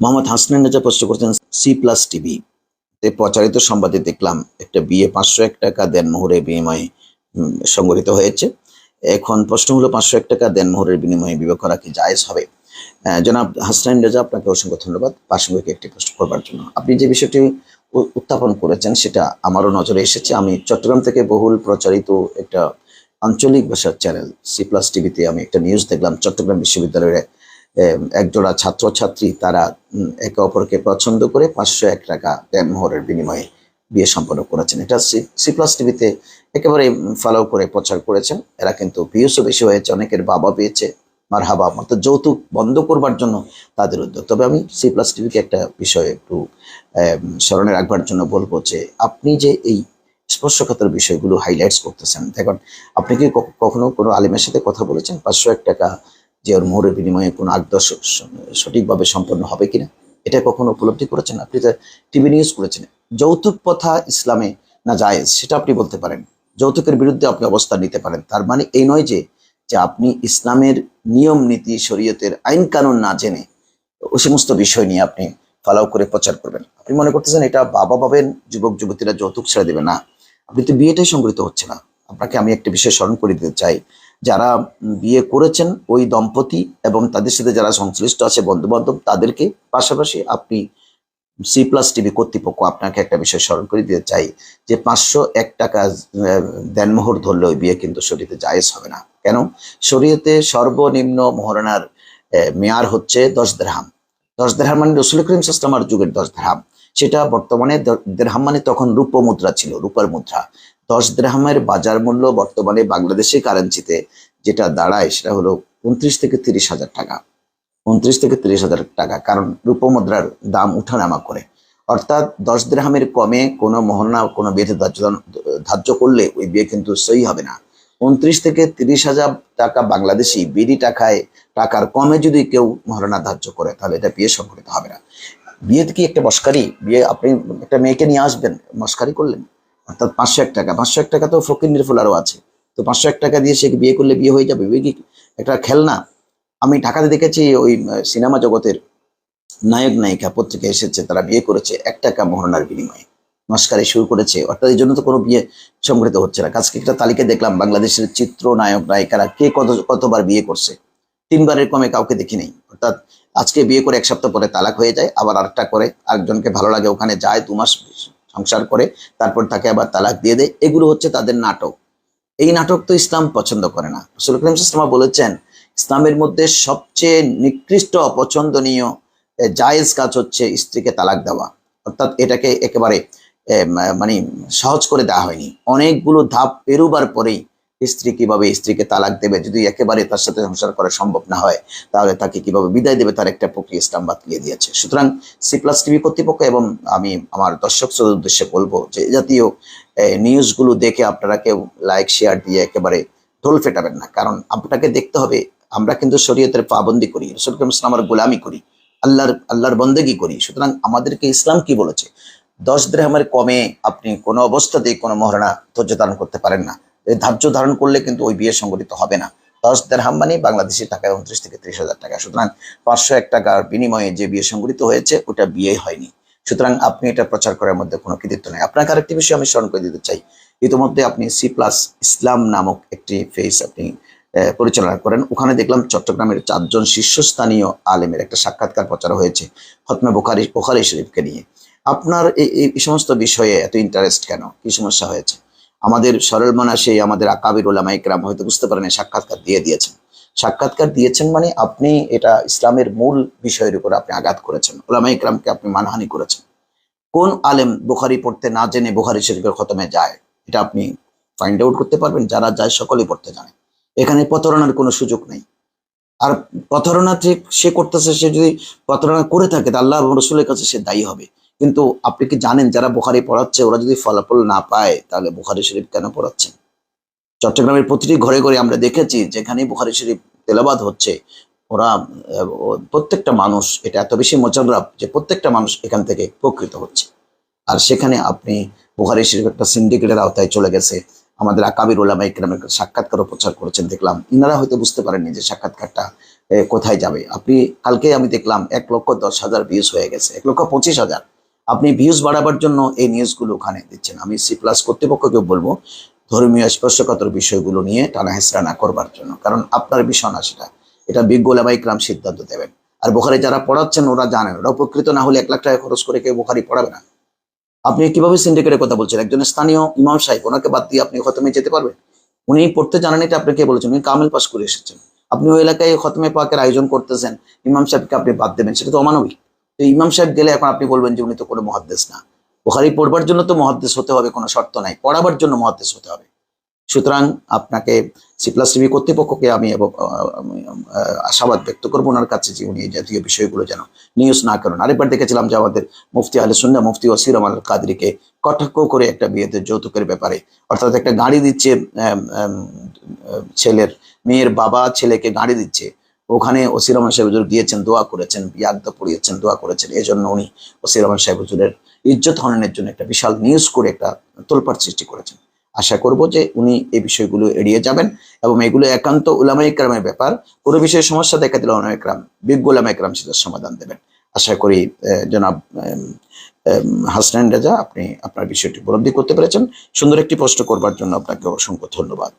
মোহাম্মদ হাসনান রাজা প্রশ্ন করছেন সি প্লাস টিভি তে প্রচারিত সংবাদে দেখলাম একটা বিয়ে পাঁচশো এক টাকা দেন মোহরে বিনিময়ে সংগঠিত হয়েছে। এখন প্রশ্ন হলো পাঁচশো এক টাকা দেন মোহরের বিনিময়ে বিবাহ করা কি জায়েজ হবে? জনাব হাসনাইন রাজা, আপনাকে অসংখ্য ধন্যবাদ। প্রাসঙ্গিক একটি প্রশ্ন করবার জন্য। আপনি যে বিষয়টি উত্থাপন করেছেন, সেটা আমারও নজরে এসেছে। আমি চট্টগ্রাম থেকে বহুল প্রচারিত একটা আঞ্চলিক ভাষার চ্যানেল সি প্লাস টিভিতে আমি একটা নিউজ দেখলাম। চট্টগ্রাম বিশ্ববিদ্যালয়ের একজোড়া ছাত্রছাত্রী তারা একে অপরকে পছন্দ করে পাঁচশো এক টাকা মোহরের বিনিময়ে বিয়ে সম্পন্ন করেছেন। এটা সি প্লাস টিভিতে একেবারে ফলো করে প্রচার করেছেন। এরা কিন্তু ভিউসও বেশি হয়েছে, অনেকের বাবা পেয়েছে মার হাবা মতো যৌতুক বন্ধ করবার জন্য তাদের উদ্যোগ। তবে আমি সি প্লাস টিভিকে একটা বিষয় একটু স্মরণে রাখবার জন্য বলব যে, আপনি যে এই স্পর্শকাতর বিষয়গুলো হাইলাইটস করতেছেন, দেখুন, আপনি কি, কখনো কোনো আলিমের সাথে কথা বলেছেন? পাঁচশো এক টাকা যে ওর মোহরের বিনিময়ে কোনো আগদশ সঠিকভাবে সম্পন্ন হবে কিনা, এটা কখনো উপলব্ধি করেছেন? আপনি টিভি নিউজ করেছেন। যৌতুক প্রথা ইসলামে না জায়েজ, সেটা আপনি বলতে পারেন। যৌতুকের বিরুদ্ধে আপনি অবস্থান নিতে পারেন। তার মানে এই নয় যে যে আপনি ইসলামের নিয়ম, নীতি, শরীয়তের আইন কানুন না জেনে ওই সমস্ত বিষয় নিয়ে আপনি ফলো করে প্রচার করবেন। আপনি মনে করতেছেন এটা বাবা পাবেন যুবক, যুবতীরা যৌতুক ছেড়ে দেবে না। আপনি তো বিয়েটাই সংগঠিত হচ্ছে না। আপনাকে আমি একটা বিষয় স্মরণ করে দিতে চাই। যারা বিয়ে করেছেন ওই দম্পতি এবং তাদের সাথে যারা সংশ্লিষ্ট আছে বন্ধু বান্ধব তাদেরকে পাশাপাশি আপনি সি প্লাস টিভি কর্তৃপক্ষ আপনাকে একটা বিষয় স্মরণ করে দিতে চাই যে পাঁচশো এক টাকা দেনমোহর ধরলে ওই বিয়ে কিন্তু শরীরে জায়েজ হবে না। কেন? শরীয়তে সর্বনিম্ন মোহরানার আহ, মেয়ার হচ্ছে দশ দেড়হাম দশ দেড়হাম মানে রসুল করিম সাস্তামার যুগের দশ দেড়হাম সেটা বর্তমানে দেড়হাম মানে তখন রূপ মুদ্রা ছিল রূপার মুদ্রা। দশ দেড়হামের বাজার মূল্য বর্তমানে বাংলাদেশি কারেন্সিতে যেটা দাঁড়ায় সেটা হলো উনত্রিশ থেকে তিরিশ হাজার টাকা। উনত্রিশ থেকে তিরিশ হাজার টাকা, কারণ রূপমুদ্রার দাম উঠানামা করে। অর্থাৎ দশ দেড়হামের কমে কোনো মোহনা কোনো বিয়েতে ধার্য করলে ওই বিয়ে কিন্তু সই হবে না। উনত্রিশ থেকে তিরিশ হাজার টাকা বাংলাদেশি বিডি টাকায়, টাকার কমে যদি কেউ মহারণা ধার্য করে, তাহলে এটা বিয়ে সংগঠিত হবে না। বিয়েতে কি একটা মস্কারি? বিয়ে আপনি একটা মেয়েকে নিয়ে আসবেন, মস্কারি করলেন? অর্থাৎ পাঁচশো এক টাকা। পাঁচশো এক টাকা তো ফকির নির্ফুলারও আছে। তো পাঁচশো এক টাকা দিয়ে সে বিয়ে করলে বিয়ে হয়ে যাবে? বিয়ে কি একটা খেলনা? আমি ঢাকাতে দেখেছি ওই সিনেমা জগতের নায়ক, নায়িকা পত্রিকা এসেছে, তারা বিয়ে করেছে এক টাকা মোহরনার বিনিময়ে। মস্কারি শুরু করেছে। অর্থাৎ এই জন্য তো কোনো বিয়ে সংগঠিত হচ্ছে না। কাজকে একটা তালিকা দেখলাম, বাংলাদেশের চিত্র নায়ক, নায়িকারা কে কত, কতবার বিয়ে করছে? তিনবারের কমে কাউকে দেখি নেই। অর্থাৎ আজকে বিয়ে করে এক সপ্তাহ পরে তালাক হয়ে যায়, আবার আরেকটা করে, আরেকজনকে ভালো লাগে, ওখানে যায় দু মাস। সংসার করে, তারপর তাকে আবার তালাক দিয়ে দেয়। এগুলো হচ্ছে তাদের নাটক। এই নাটক তো ইসলাম পছন্দ করে না। রসুল করিম ইসলামা বলেছেন, ইসলামের মধ্যে সবচেয়ে নিকৃষ্ট অপছন্দনীয় জায়েজ কাজ হচ্ছে স্ত্রীকে তালাক দেওয়া। অর্থাৎ এটাকে একেবারে মানে সহজ করে দেওয়া হয়নি। অনেকগুলো ধাপ পেরুবার পরেই স্ত্রী কীভাবে স্ত্রীকে তালাক দেবে? যদি একেবারে তার সাথে সংসার করা সম্ভব না হয়, তাহলে তাকে কীভাবে বিদায় দেবে? তার একটা প্রক্রিয়া ইসলাম বাতলিয়ে দিয়েছে। সুতরাং সি প্লাস টিভি কর্তৃপক্ষ এবং আমি আমার দর্শক শ্রোতাদের উদ্দেশ্যে বলব যে জাতীয় নিউজগুলো দেখে আপনারা কেউ লাইক শেয়ার দিয়ে একেবারে ঢোল ফেটাবেন না। কারণ আপনাকে দেখতে হবে, আমরা কিন্তু শরীয়তের পাবন্দি করি, রসুল গোলামি করি, আল্লাহর আল্লাহর বন্দেগি করি। সুতরাং আমাদেরকে ইসলাম কি বলেছে? দশ দেড়হামের কমে আপনি কোনো অবস্থাতেই কোনো মহারণা ধৈর্য ধারণ করতে পারেন না। ধার্য ধারণ করলে কিন্তু ওই বিয়ে সংগঠিত হবে না। দশ দেড়হাম মানে বাংলাদেশি টাকায় উনত্রিশ থেকে ত্রিশ হাজার টাকা। সুতরাং পাঁচশো এক টাকার বিনিময়ে যে বিয়ে সংগঠিত হয়েছে, ওটা বিয়ে হয়নি। সুতরাং আপনি এটা প্রচার করার মধ্যে কোনো কৃতিত্ব নেই। আপনাকে আরেকটি বিষয় আমি স্মরণ করে দিতে চাই। ইতিমধ্যে আপনি সি প্লাস ইসলাম নামক একটি ফেস আপনি পরিচালনা করেন। ওখানে দেখলাম চট্টগ্রামের চারজন শীর্ষস্থানীয় আলেমের একটা সাক্ষাৎকার প্রচার হয়েছে হতমে বোখারি বোখারি শরীফকে নিয়ে। আপনার এই সমস্ত বিষয়ে এত ইন্টারেস্ট কেন? কি সমস্যা হয়েছে? আমাদের সরল মনা সেই আমাদের আকাবির ওলামা ইকরাম হয়তো বুঝতে পারেন সাক্ষাৎকার দিয়ে দিয়েছেন। সাক্ষাৎকার দিয়েছেন মানে আপনি এটা ইসলামের মূল বিষয়ের উপর আপনি আঘাত করেছেন। ওলামা ইকরামকে আপনি মানহানি করেছেন। কোন আলেম বুখারি পড়তে না জেনে বুখারি শরীফের খতমে যায়, এটা আপনি ফাইন্ড আউট করতে পারবেন, যারা যায় সকলেই পড়তে জানে। এখানে প্রতারণার কোনো সুযোগ নেই। আর প্রতারণা সে করতেছে, সে যদি প্রতারণা করে থাকে, তা আল্লাহ রসুলের কাছে সে দায়ী হবে। কিন্তু আপনি কি জানেন যারা বুখারি পড়াচ্ছে, ওরা যদি ফলাফল না পায়, তাহলে বুখারি শরীফ কেন পড়াচ্ছেন চট্টগ্রামের প্রতিটি ঘরে ঘরে আমরা দেখেছি যেখানে বুখারি শরীফ তেলাবাদ হচ্ছে, ওরা প্রত্যেকটা মানুষ, এটা এত বেশি মোচাগ্রাফ যে প্রত্যেকটা মানুষ এখান থেকে উপকৃত হচ্ছে। আর সেখানে আপনি বুখারি শরীফ একটা সিন্ডিকেটের আওতায় চলে গেছে। আমাদের আকাবির ওলামা ইকরামের সাক্ষাৎকারও প্রচার করেছেন, দেখলাম। ইনারা হয়তো বুঝতে পারেননি যে সাক্ষাৎকারটা কোথায় যাবে। আপনি কালকে আমি দেখলাম, এক লক্ষ দশ হাজার ভিউজ হয়ে গেছে, এক লক্ষ পঁচিশ হাজার। আপনি ভিউজ বাড়াবার জন্য এই নিউজগুলো ওখানে দিচ্ছেন। আমি সি প্লাস কর্তৃপক্ষকে বলব, ধর্মীয় স্পর্শকাতর বিষয়গুলো নিয়ে টানা হেসরা না করবার জন্য, কারণ আপনার বিষয় না সেটা। এটা বিজ্ঞ ইকরাম সিদ্ধান্ত দেবেন। আর বোখারে যারা পড়াচ্ছেন, ওরা জানেন, ওরা উপকৃত না হলে এক লাখ টাকা খরচ করে কেউ বোখারি পড়াবে না। আপনি কীভাবে সিন্ডিকেটের কথা বলছেন? একজন স্থানীয় ইমাম সাহেব, ওনাকে বাদ দিয়ে আপনি খতমে যেতে পারবেন? উনি পড়তে জানেন এটা, আপনি কে বলেছেন? উনি কামেল পাস করে এসেছেন। আপনি ওই এলাকায় খতমে পাকের আয়োজন করতেছেন, ইমাম সাহেবকে আপনি বাদ দেবেন, সেটা তো অমানবিক। তো ইমাম সাহেব গেলে এখন আপনি বলবেন যে উনি তো কোনো মহাদ্দেশ না। বোখারি পড়বার জন্য তো মহাদ্দেশ হতে হবে, কোনো শর্ত নাই। পড়াবার জন্য মহাদ্দেশ হতে হবে। সুতরাং আপনাকে সি প্লাস টিভি কর্তৃপক্ষকে আমি আশাবাদ ব্যক্ত করব ওনার কাছে যে উনি এই জাতীয় বিষয়গুলো যেন নিউজ না করেন। আরেকবার দেখেছিলাম যে আমাদের মুফতি আলী সুন্না মুফতি ওসির আল কাদরিকে কটাক্ষ করে একটা বিয়েতে যৌতুকের ব্যাপারে। অর্থাৎ একটা গাড়ি দিচ্ছে ছেলের, মেয়ের বাবা ছেলেকে গাড়ি দিচ্ছে। ওখানে ওসির রহমান সাহেব হুজুর গিয়েছেন দোয়া করেছেন বিয়াদা পড়িয়েছেন দোয়া করেছেন। এই জন্য উনি ওসির রহমান সাহেব হুজুরের ইজ্জত হননের জন্য একটা বিশাল নিউজ করে একটা তোলপাড় সৃষ্টি করেছেন। আশা করব যে উনি এই বিষয়গুলো এড়িয়ে যাবেন এবং এগুলো একান্ত উলামা ইকরামের ব্যাপার। কোনো বিষয়ে সমস্যা দেখা দিলে উলামা ইকরাম বিজ্ঞ উলামা ইকরাম সেটার সমাধান দেবেন। আশা করি জনাব আম, রাজা আপনি আপনার বিষয়টি উপলব্ধি করতে পেরেছেন। সুন্দর একটি প্রশ্ন করবার জন্য আপনাকে অসংখ্য ধন্যবাদ।